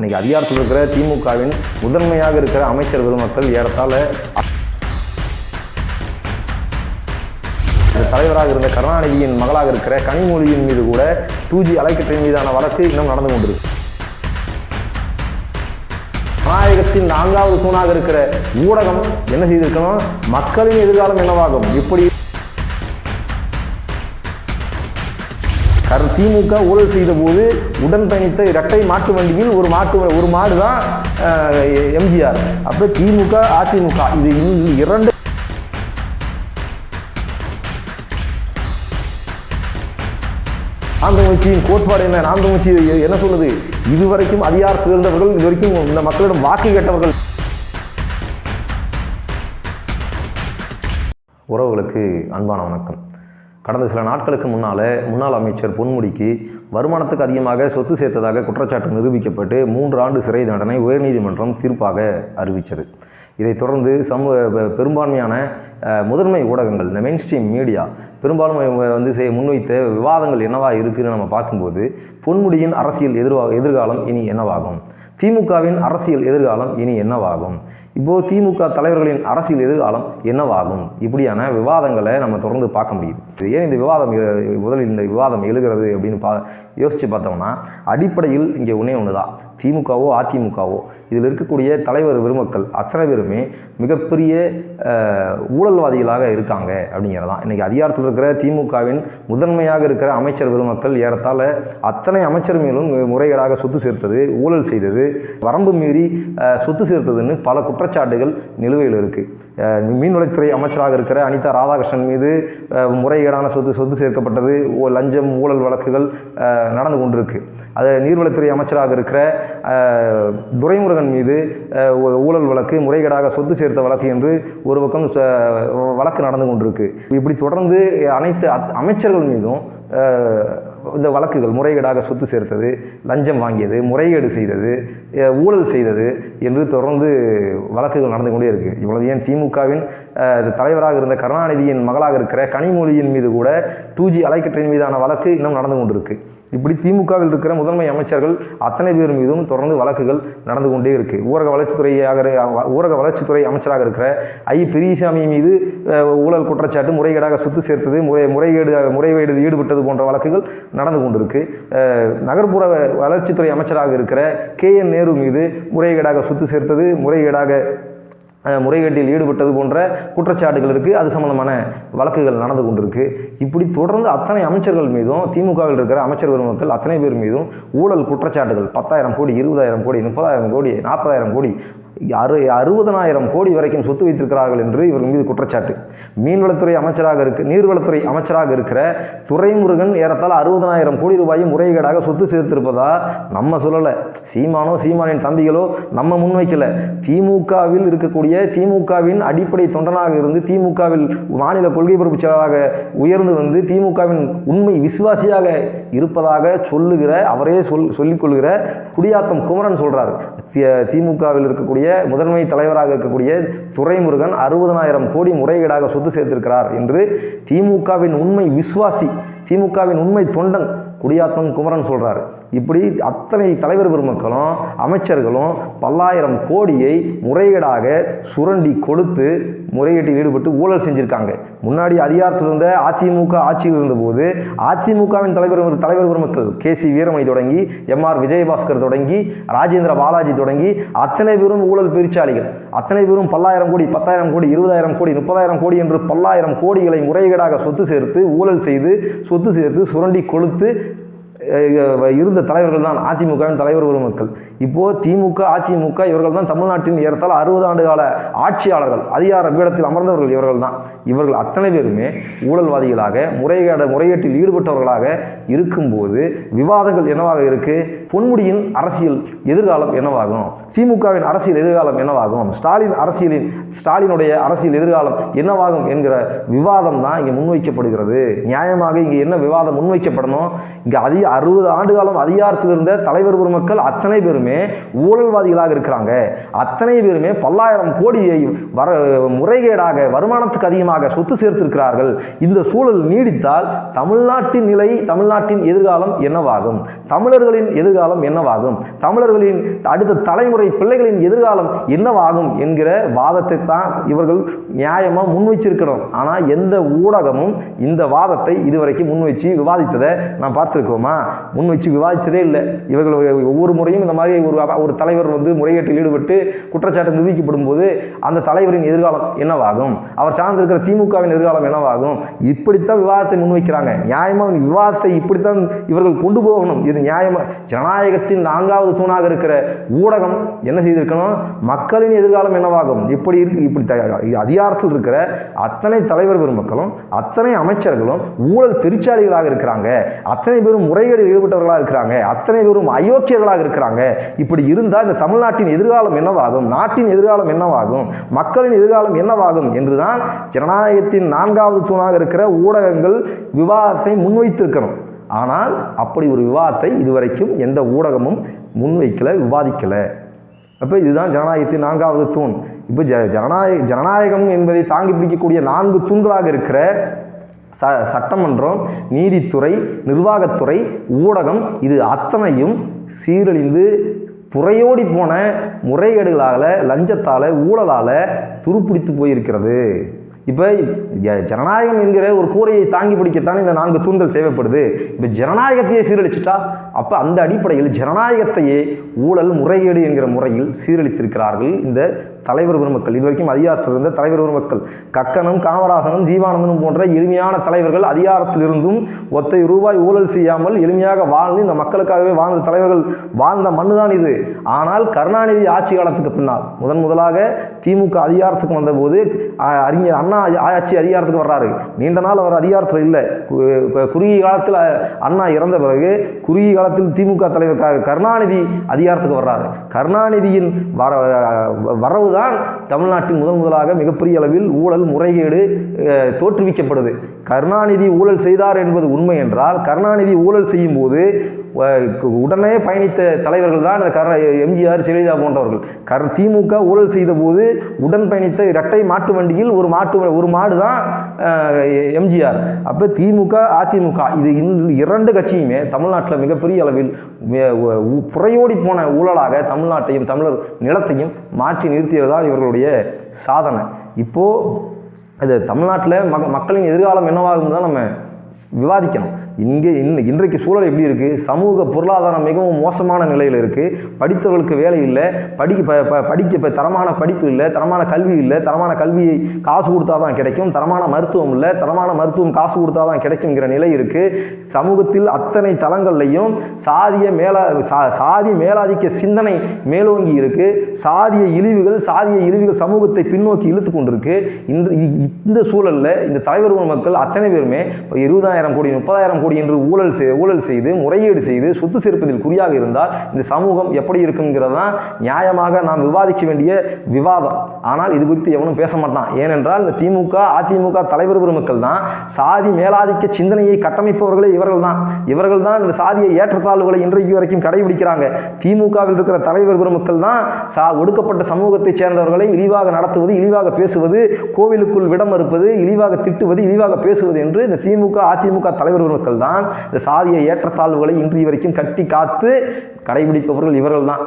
இன்னைக்கு அதிகாரத்தில் இருக்கிற திமுகவின் முதன்மையாக இருக்கிற அமைச்சர் பெருமக்கள் ஏறத்தாழ தலைவராக இருந்த கருணாநிதியின் மகளாக இருக்கிற கனிமொழியின் மீது கூட டூ ஜி அலைக்கற்றை மீதான வழக்கு இன்னும் நடந்து கொண்டிருக்கு. ஜனநாயகத்தின் நான்காவது தூணாக இருக்கிற ஊடகம் என்ன செய்திருக்கணும்? மக்களின் எதிர்காலம் என்னவாகும்? இப்படி திமுக ஊழல் செய்த போது உடன் பயணித்த இரட்டை மாட்டு வண்டியில் ஒரு மாட்டு ஒரு மாடு தான் எம்ஜிஆர் அப்போ திமுக அதிமுக இது இரண்டு நாம் தமிழ்ச்சியின் கோட்பாடு என்ன? நாம் தமிழ்ச்சி என்ன சொல்லுது? இதுவரைக்கும் அதிகார இருந்தவர்கள் இதுவரைக்கும் இந்த மக்களிடம் வாக்கு கேட்டவர்கள். உறவுகளுக்கு அன்பான வணக்கம். கடந்த சில நாட்களுக்கு முன்னால் முன்னாள் அமைச்சர் பொன்முடிக்கு வருமானத்துக்கு அதிகமாக சொத்து சேர்த்ததாக குற்றச்சாட்டு நிரூபிக்கப்பட்டு மூன்று ஆண்டு சிறை தண்டனை உயர்நீதிமன்றம் தீர்ப்பாக அறிவித்தது. இதைத் தொடர்ந்து சமூக பெரும்பான்மையான முதன்மை ஊடகங்கள் இந்த மெயின் ஸ்ட்ரீம் மீடியா பெரும்பாலும் வந்து செய் முன்வைத்த விவாதங்கள் என்னவாக இருக்குதுன்னு நம்ம பார்க்கும்போது பொன்முடியின் அரசியல் எதிர்வா எதிர்காலம் இனி என்னவாகும்? திமுகவின் அரசியல் எதிர்காலம் இனி என்னவாகும்? இப்போது திமுக தலைவர்களின் அரசியல் எதிர்காலம் என்னவாகும்? இப்படியான விவாதங்களை நம்ம தொடர்ந்து பார்க்க முடியுது. ஏன் இந்த விவாதம் முதலில் இந்த விவாதம் எழுகிறது அப்படின்னு பா யோசித்து பார்த்தோம்னா அடிப்படையில் இங்கே ஒன்றே ஒன்று தான் திமுகவோ அதிமுகவோ இதில் இருக்கக்கூடிய தலைவர் பெருமக்கள் அத்தனை பேருமே மிகப்பெரிய ஊழல்வாதிகளாக இருக்காங்க அப்படிங்கிறதான். இன்றைக்கி அதிகாரத்தில் இருக்கிற திமுகவின் முதன்மையாக இருக்கிற அமைச்சர் பெருமக்கள் ஏறத்தாழ அத்தனை அமைச்சர் மேலும் முறைகேடாக சொத்து சேர்த்தது ஊழல் செய்தது வரம்பு மீறி சொத்து சேர்த்ததுன்னு பல குற்றச்சாட்டுகள் நிலுவையில் இருக்குது மீன்வளத்துறை அமைச்சராக இருக்கிற அனிதா ராதாகிருஷ்ணன் மீது முறைகேடான சொத்து சொத்து சேர்க்கப்பட்டது ஓ- லஞ்சம் ஊழல் வழக்குகள் நடந்து கொண்டிருக்கு. அது நீர்வளத்துறை அமைச்சராக இருக்கிற துரைமுருகன் மீது ஊழல் வழக்கு முறைகேடாக சொத்து சேர்த்த வழக்கு என்று ஒரு பக்கம் ச- வழக்கு நடந்து கொண்டிருக்கு. இப்படி தொடர்ந்து அனைத்து அமைச்சர்கள் மீதும் இந்த வழக்குகள் முறைகேடாக சொத்து சேர்த்தது லஞ்சம் வாங்கியது முறைகேடு செய்தது ஊழல் செய்தது என்று தொடர்ந்து வழக்குகள் நடந்து கொண்டே இருக்கு. இவ்வளவு ஏன் திமுகவின் தலைவராக இருந்த கருணாநிதியின் மகளாக இருக்கிற கனிமொழியின் மீது கூட டூ ஜி அலைக்கற்றையின் மீதான வழக்கு இன்னும் நடந்து கொண்டிருக்கு. இப்படி திமுகவில் இருக்கிற முதன்மை அமைச்சர்கள் அத்தனை பேர் மீதும் தொடர்ந்து வழக்குகள் நடந்து கொண்டே இருக்குது ஊரக வளர்ச்சித்துறையாக ஊரக வளர்ச்சித்துறை அமைச்சராக இருக்கிற ஐ. பெரியசாமி மீது ஊழல் குற்றச்சாட்டு முறைகேடாக சொத்து சேர்த்தது முறை முறைகேடு முறைகேடு ஈடுபட்டது போன்ற வழக்குகள் நடந்து கொண்டிருக்கு. நகர்ப்புற வளர்ச்சித்துறை அமைச்சராக இருக்கிற கே. என். நேரு மீது முறைகேடாக சொத்து சேர்த்தது முறைகேடாக முறைகேட்டில் ஈடுபட்டது போன்ற குற்றச்சாட்டுகள் இருக்குது அது சம்மந்தமான வழக்குகள் நடந்து கொண்டிருக்கு. இப்படி தொடர்ந்து அத்தனை அமைச்சர்கள் மீதும் திமுகவில் இருக்கிற அமைச்சர் பெருமக்கள் அத்தனை பேர் மீதும் ஊழல் குற்றச்சாட்டுகள். பத்தாயிரம் கோடி இருபதாயிரம் கோடி முப்பதாயிரம் கோடி நாற்பதாயிரம் கோடி அறு அறுபதனாயிரம் கோடி வரைக்கும் சொத்து வைத்திருக்கிறார்கள் என்று இவர்கள் மீது குற்றச்சாட்டு. மீன்வளத்துறை அமைச்சராக இருக்கு நீர்வளத்துறை அமைச்சராக இருக்கிற துரைமுருகன் ஏறத்தால் அறுபதனாயிரம் கோடி ரூபாயை முறைகேடாக சொத்து சேர்த்திருப்பதா நம்ம சொல்லலை. சீமானோ சீமானின் தம்பிகளோ நம்ம முன்வைக்கல திமுகவில் இருக்கக்கூடிய திமுகவின் அடிப்படை தொண்டனாக இருந்து திமுகவில் மாநில கொள்கை பொறுப்பு செயலாளராக உயர்ந்து வந்து திமுகவின் உண்மை விசுவாசியாக இருப்பதாக சொல்லுகிற அவரே சொல் சொல்லிக் கொள்கிற குடியாத்தம் குமரன் சொல்றார். தி- திமுகவில் இருக்கக்கூடிய முதன்மை தலைவராக இருக்கக்கூடிய துரைமுருகன் அறுபதனாயிரம் கோடி முறைகேடாக சொத்து சேர்த்திருக்கிறார் என்று திமுகவின் உண்மை விசுவாசி திமுகவின் உண்மை தொண்டன் குடியாத்தம் குமரன் சொல்றார். இப்படி அத்தனை தலைவர் பெருமக்களும் அமைச்சர்களும் பல்லாயிரம் கோடியை முறைகேடாக சுரண்டி கொடுத்து முறையீட்டில் ஈடுபட்டு ஊழல் செஞ்சுருக்காங்க. முன்னாடி அதிகாரத்தில் இருந்த அதிமுக ஆட்சியில் இருந்தபோது அதிமுகவின் தலைவர் தலைவர் பெருமக்கள் கே சி வீரமணி தொடங்கி எம் ஆர் விஜயபாஸ்கர் தொடங்கி ராஜேந்திர பாலாஜி தொடங்கி அத்தனை பேரும் ஊழல் பெருச்சாளிகள். அத்தனை பேரும் பல்லாயிரம் கோடி பத்தாயிரம் கோடி இருபதாயிரம் கோடி முப்பதாயிரம் கோடி என்று பல்லாயிரம் கோடிகளை முறைகேடாக சொத்து சேர்த்து ஊழல் செய்து சொத்து சேர்த்து சுரண்டி கொளுத்து இருந்த தலைவர்கள் தான் அதிமுகவின் தலைவர் உருவ மக்கள். இப்போது திமுக அதிமுக இவர்கள் தான் தமிழ்நாட்டின் ஏறத்தாழ அறுபது ஆண்டு கால ஆட்சியாளர்கள் அதிகார பீடத்தில் அமர்ந்தவர்கள் இவர்கள் தான். இவர்கள் அத்தனை பேருமே ஊழல்வாதிகளாக முறைகேட முறைகேட்டில் ஈடுபட்டவர்களாக இருக்கும்போது விவாதங்கள் என்னவாக இருக்கு? பொன்முடியின் அரசியல் எதிர்காலம் என்னவாகும்? திமுகவின் அரசியல் எதிர்காலம் என்னவாகும்? ஸ்டாலின் அரசியலின் ஸ்டாலினுடைய அரசியல் எதிர்காலம் என்னவாகும் என்கிற விவாதம் தான் இங்கே முன்வைக்கப்படுகிறது. நியாயமாக இங்கே என்ன விவாதம் முன்வைக்கப்படணும்? இங்கே அதிக அறுபது ஆண்டு காலம் அதிகாரத்தில் இருந்த தலைவர் பெருமக்கள் அத்தனை பேருமே ஊழல்வாதிகளாக இருக்கிறாங்க. அத்தனை பேருமே பல்லாயிரம் கோடியை வர முறைகேடாக வருமானத்துக்கு அதிகமாக சொத்து சேர்த்திருக்கிறார்கள். இந்த சூழல் நீடித்தால் தமிழ்நாட்டின் நிலை தமிழ்நாட்டின் எதிர்காலம் என்னவாகும்? தமிழர்களின் எதிர்காலம் என்னவாகும்? தமிழர்களின் அடுத்த தலைமுறை பிள்ளைகளின் எதிர்காலம் என்னவாகும் என்கிற வாதத்தை தான் இவர்கள் நியாயமாக முன்வைச்சிருக்கணும். ஆனால் எந்த ஊடகமும் இந்த வாதத்தை இதுவரைக்கும் முன்வைச்சு விவாதித்ததை நான் பார்த்துருக்கோமா? முன் வச்சு விவாதித்ததே இல்லை. இவர்கள் ஒவ்வொரு முறையும் இந்த மாதிரி ஒரு ஒரு தலைவர் வந்து முறைகேட்டில் ஈடுபட்டு குற்றச்சாட்டு நிரூபிக்கப்படும் போது அந்த தலைவரின் எதிர்காலம் என்னவாகும்? அவர் சார்ந்திருக்கிற திமுகவின் எதிர்காலம் என்னவாகும்? இப்படித்தான் விவாதத்தை முன்வைக்கிறாங்க நியாயமாக விவாதத்தை இப்படித்தான் இவர்கள் கொண்டு போகணும். இது நியாயமா? ஜனநாயகத்தின் நான்காவது தூணாக இருக்கிற ஊடகம் என்ன செய்திருக்கணும்? மக்களின் எதிர்காலம் என்னவாகும்? இப்படி இருக்கு இப்படி அதிகாரத்தில் இருக்கிற அத்தனை தலைவர் பெருமக்களும் அத்தனை அமைச்சர்களும் ஊழல் பெருச்சாளிகளாக இருக்கிறாங்க. அத்தனை பேரும் முறைகேடில் ஈடுபட்டவர்களாக இருக்கிறாங்க. அத்தனை பேரும் அயோக்கியர்களாக இருக்கிறாங்க. இப்படி இருந்தால் இந்த தமிழ்நாட்டின் எதிர்காலம் என்னவாகும்? நாட்டின் எதிர்காலம் என்னவாகும்? மக்களின் எதிர்காலம் என்னவாகும்? என்றுதான் ஜனநாயகத்தின் நான்காவது தூணாக இருக்கிற ஊடகங்கள் விவாதத்தை முன்வைத்திருக்கணும். ஆனால் அப்படி ஒரு விவாதத்தை இதுவரைக்கும் எந்த ஊடகமும் முன்வைக்கல விவாதிக்கலை. அப்போ இதுதான் ஜனநாயகத்தின் நான்காவது தூண். இப்போ ஜ ஜனநாயக ஜனநாயகம் என்பதை தாங்கி பிடிக்கக்கூடிய நான்கு தூண்களாக இருக்கிற ச சட்டமன்றம் நீதித்துறை நிர்வாகத்துறை ஊடகம் இது அத்தனையும் சீரழிந்து புறையோடி போன முறைகேடுகளால் லஞ்சத்தால் ஊழலால் துருப்பிடித்து போயிருக்கிறது. இப்போ ஜனநாயகம் என்கிற ஒரு கூரையை தாங்கி பிடிக்கத்தான் இந்த நான்கு தூண்கள் தேவைப்படுது. இப்போ ஜனநாயகத்தையே சீரழிச்சிட்டா? அப்போ அந்த அடிப்படையில் ஜனநாயகத்தையே ஊழல் முறைகேடு என்கிற முறையில் சீரழித்திருக்கிறார்கள் இந்த தலைவர் பெருமக்கள். இதுவரைக்கும் அதிகாரத்தில் இருந்த தலைவர் பெருமக்கள். கக்கனும் காமராசனும் ஜீவானந்தனும் போன்ற எளிமையான தலைவர்கள் அதிகாரத்திலிருந்தும் ஒத்தை ரூபாய் ஊழல் செய்யாமல் எளிமையாக வாழ்ந்து இந்த மக்களுக்காகவே வாழ்ந்த தலைவர்கள் வாழ்ந்த மண்ணு தான் இது. ஆனால் கருணாநிதி ஆட்சி காலத்துக்கு பின்னால் முதன் முதலாக திமுக அதிகாரத்துக்கு வந்தபோது அறிஞர் அண்ணா ஆட்சி அதிகாரத்துக்கு வர்றாரு. நீண்ட நாள் அவர் அதிகாரத்தில் இல்லை. கு- குறுகிய காலத்தில் அண்ணா இறந்த பிறகு குறுகிய காலத்தில் திமுக தலைவர் கருணாநிதி அதிகாரத்துக்கு வர்றாரு. கருணாநிதியின் வர வரவு தான் தமிழ்நாட்டில் முதன் முதலாக மிகப்பெரிய அளவில் ஊழல் முறைகேடு அஹ், தோற்றுவிக்கப்படுது. கருணாநிதி ஊழல் செய்தார் என்பது உண்மை என்றால் கருணாநிதி ஊழல் செய்யும் போது உடனே பயணித்த தலைவர்கள் தான் இந்த கர எம்ஜிஆர் ஜெயலலிதா போன்றவர்கள். கர் திமுக ஊழல் செய்த போது உடன் பயணித்த இரட்டை மாட்டு வண்டியில் ஒரு மாட்டு ஒரு மாடு தான் எம்ஜிஆர். அப்போ திமுக அதிமுக இது இரண்டு கட்சியுமே தமிழ்நாட்டில் மிகப்பெரிய அளவில் உ- புறையோடி போன ஊழலாக தமிழ்நாட்டையும் தமிழர் நிலத்தையும் மாற்றி நிறுத்தியதுதான் இவர்களுடைய சாதனை. இப்போது இது தமிழ்நாட்டில் மக மக்களின் எதிர்காலம் என்னவாகும் தான் நம்ம விவாதிக்கணும். இங்கே இன் இன்றைக்கு சூழல் எப்படி இருக்குது சமூக பொருளாதாரம் மிகவும் மோசமான நிலையில் இருக்குது படித்தவர்களுக்கு வேலை இல்லை. படிக்க படிக்க இப்போ தரமான படிப்பு இல்லை. தரமான கல்வி இல்லை. தரமான கல்வியை காசு கொடுத்தா தான் கிடைக்கும். தரமான மருத்துவம் இல்லை. தரமான மருத்துவம் காசு கொடுத்தா தான் கிடைக்குங்கிற நிலை இருக்குது சமூகத்தில் அத்தனை தளங்கள்லையும் சாதிய மேலா சா சாதி மேலாதிக்க சிந்தனை மேலோங்கி இருக்குது சாதிய இழிவுகள் சாதிய இழிவுகள் சமூகத்தை பின்னோக்கி இழுத்து கொண்டிருக்கு. இன்று இ- இந்த சூழலில் இந்த தலைவர் மக்கள் அத்தனை பேருமே இப்போ இருபதாயிரம் கோடி முப்பதாயிரம் கோடி என்று ஊழல் செய் ஊழல் செய்து முறையீடு செய்து சொத்து சேர்ப்பதில் குறியாக இருந்தால் இந்த சமூகம் எப்படி இருக்குங்கிறது தான் நியாயமாக நாம் விவாதிக்க வேண்டிய விவாதம். ஆனால் இது குறித்து எவனும் பேச மாட்டான். ஏனென்றால் இந்த திமுக அதிமுக தலைவர் பெருமக்கள் தான் சாதி மேலாதிக்க சிந்தனையை கட்டமைப்பவர்களே இவர்கள் தான். இவர்கள் தான் இந்த சாதியை ஏற்றத்தாழ்வுகளை இன்றைக்கு வரைக்கும் கடைபிடிக்கிறாங்க. திமுகவில் இருக்கிற தலைவர் பெருமக்கள் தான் சா ஒடுக்கப்பட்ட சமூகத்தைச் சேர்ந்தவர்களை இழிவாக நடத்துவது இழிவாக பேசுவது கோவிலுக்குள் விடம் மறுப்பது இழிவாக திட்டுவது இழிவாக பேசுவது என்று இந்த திமுக அதிமுக தலைவர் தலைவர்கள் தான் இந்த சாதிய ஏற்றத்தாழ்வுகளை இன்று வரைக்கும் கட்டி காத்து கடைபிடிப்பவர்கள் இவர்கள் தான்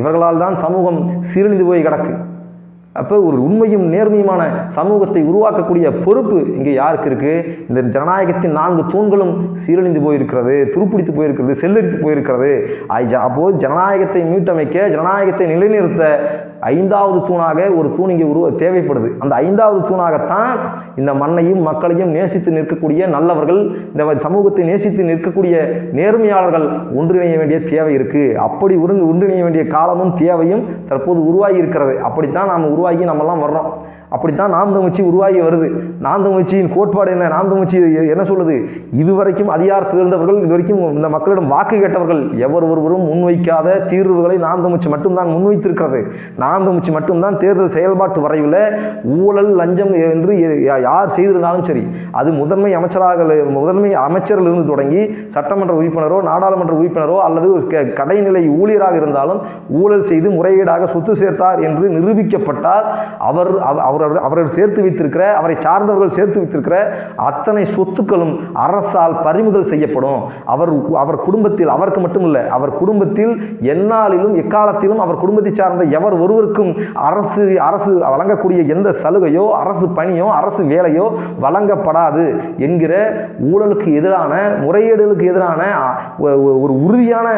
இவர்களால் தான் சமூகம் சீரழிந்து போய் கிடக்கு. அப்போ ஒரு உண்மையும் நேர்மையுமான சமூகத்தை உருவாக்கக்கூடிய பொறுப்பு இங்கே யாருக்கு இருக்கு? இந்த ஜனநாயகத்தின் நான்கு தூண்களும் சீரழிந்து போயிருக்கிறது துருப்பிடித்து போயிருக்கிறது செல்லரித்து போயிருக்கிறது. அப்போது ஜனநாயகத்தை மீட்டமைக்க ஜனநாயகத்தை நிலைநிறுத்த ஐந்தாவது தூணாக ஒரு தூண் இங்கே உருவ தேவைப்படுது. அந்த ஐந்தாவது தூணாகத்தான் இந்த மண்ணையும் மக்களையும் நேசித்து நிற்கக்கூடிய நல்லவர்கள் இந்த சமூகத்தை நேசித்து நிற்கக்கூடிய நேர்மையாளர்கள் ஒன்றிணைய வேண்டிய தேவை இருக்குது அப்படி ஒருங்கு ஒன்றிணைய வேண்டிய காலமும் தேவையும் தற்போது உருவாகி இருக்கிறது. அப்படித்தான் நாம் உருவாகி நம்மெல்லாம் வர்றோம். அப்படித்தான் நாம் தமிழ்ச்சி உருவாகி வருது. நாம் தமிழ்ச்சியின் கோட்பாடு என்ன? நாம் தமிழ்ச்சி என்ன சொல்லுது? இதுவரைக்கும் அதிகாரத்தில் இருந்தவர்கள் இதுவரைக்கும் இந்த மக்களிடம் வாக்கு கேட்டவர்கள் எவர் ஒருவரும் முன்வைக்காத தீர்வுகளை நாம் தமிழ்ச்சி மட்டும்தான் முன்வைத்திருக்கிறது. நாம் தமிழ்ச்சி மட்டும்தான் தேர்தல் செயல்பாட்டு வரைவில் ஊழல் லஞ்சம் என்று யா- யார் செய்திருந்தாலும் சரி அது முதன்மை அமைச்சராக முதன்மை அமைச்சரிலிருந்து தொடங்கி சட்டமன்ற உறுப்பினரோ நாடாளுமன்ற உறுப்பினரோ அல்லது ஒரு க- கடைநிலை ஊழியராக இருந்தாலும் ஊழல் செய்து முறையீடாக சொத்து சேர்த்தார் என்று நிரூபிக்கப்பட்டால் அவர் அவ- அவர் அவர்கள் சேர்த்து வைத்திருக்கிற அவரை சார்ந்தவர்கள் சேர்த்து வைத்திருக்கிற அத்தனை சொத்துக்களும் அரசால் பறிமுதல் செய்யப்படும். அவர் அவர் குடும்பத்தில் அவருக்கு மட்டும் இல்லை அவர் குடும்பத்தில் எந்நாளிலும் எக்காலத்திலும் அவர் குடும்பத்தை சார்ந்த எவர் ஒருவருக்கும் அரசு அரசு வழங்கக்கூடிய எந்த சலுகையோ அரசு பணியோ அரசு வேலையோ வழங்கப்படாது என்கிற ஊழலுக்கு எதிரான முறையீடுகளுக்கு எதிரான ஒரு உறுதியான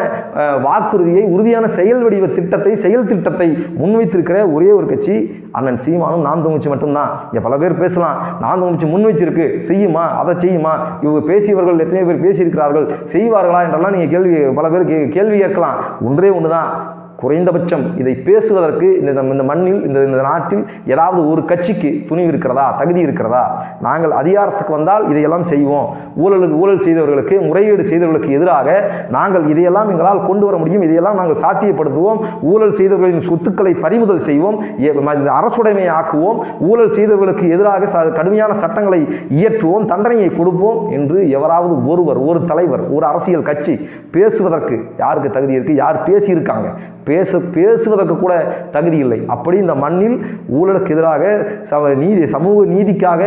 வாக்குறுதியை உறுதியான செயல் வடிவ திட்டத்தை செயல் திட்டத்தை முன்வைத்திருக்கிற ஒரே ஒரு கட்சி அண்ணன் சீமானும் நாம் தமிழ்ச்சி மட்டும்தான். இங்கே பல பேர் பேசலாம். நாம் தமிழ்ச்சி முன் வச்சிருக்கு செய்யுமா? அதை செய்யுமா? இவங்க பேசியவர்கள் எத்தனை பேர் பேசியிருக்கிறார்கள். செய்வார்களா என்றெல்லாம் நீங்கள் கேள்வி பல பேர் கே- கேள்வி கேட்கலாம். ஒன்றே ஒன்று தான் குறைந்தபட்சம் இதை பேசுவதற்கு இந்த இந்த மண்ணில் இந்த இந்த நாட்டில் ஏதாவது ஒரு கட்சிக்கு துணிவு இருக்கிறதா தகுதி இருக்கிறதா? நாங்கள் அதிகாரத்துக்கு வந்தால் இதையெல்லாம் செய்வோம். ஊழலுக்கு ஊழல் செய்தவர்களுக்கு முறையீடு செய்தவர்களுக்கு எதிராக நாங்கள் இதையெல்லாம் எங்களால் கொண்டு வர முடியும். இதையெல்லாம் நாங்கள் சாத்தியப்படுத்துவோம். ஊழல் செய்தவர்களின் சொத்துக்களை பறிமுதல் செய்வோம். இந்த அரசுடைமையை ஆக்குவோம். ஊழல் செய்தவர்களுக்கு எதிராக ச- கடுமையான சட்டங்களை இயற்றுவோம். தண்டனையை கொடுப்போம் என்று எவராவது ஒருவர் ஒரு தலைவர் ஒரு அரசியல் கட்சி பேசுவதற்கு யாருக்கு தகுதி இருக்கு? யார் பேசியிருக்காங்க? பேச பேசுவதற்கு கூட தகுதி இல்லை. அப்படி இந்த மண்ணில் ஊழலுக்கு எதிராக சம நீதி சமூக நீதிக்காக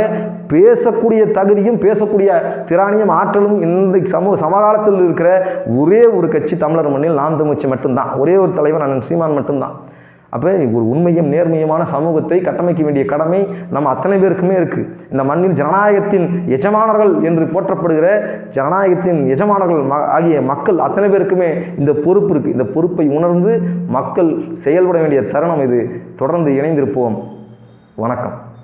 பேசக்கூடிய தகுதியும் பேசக்கூடிய திராணியும் ஆற்றலும் இந்த சமூக சமகாலத்தில் இருக்கிற ஒரே ஒரு கட்சி தமிழர் மண்ணில் நாம் தமிழ்ச்சி மட்டும்தான். ஒரே ஒரு தலைவர் அண்ணன் சீமான் மட்டும்தான். அப்போ ஒரு உண்மையும் நேர்மையுமான சமூகத்தை கட்டமைக்க வேண்டிய கடமை நம்ம அத்தனை பேருக்குமே இருக்குது இந்த மண்ணில் ஜனநாயகத்தின் எஜமானர்கள் என்று போற்றப்படுகிற ஜனநாயகத்தின் எஜமானர்கள் ம- ஆகிய மக்கள் அத்தனை பேருக்குமே இந்த பொறுப்பு இருக்குது இந்த பொறுப்பை உணர்ந்து மக்கள் செயல்பட வேண்டிய தருணம் இது. தொடர்ந்து இணைந்திருப்போம். வணக்கம்.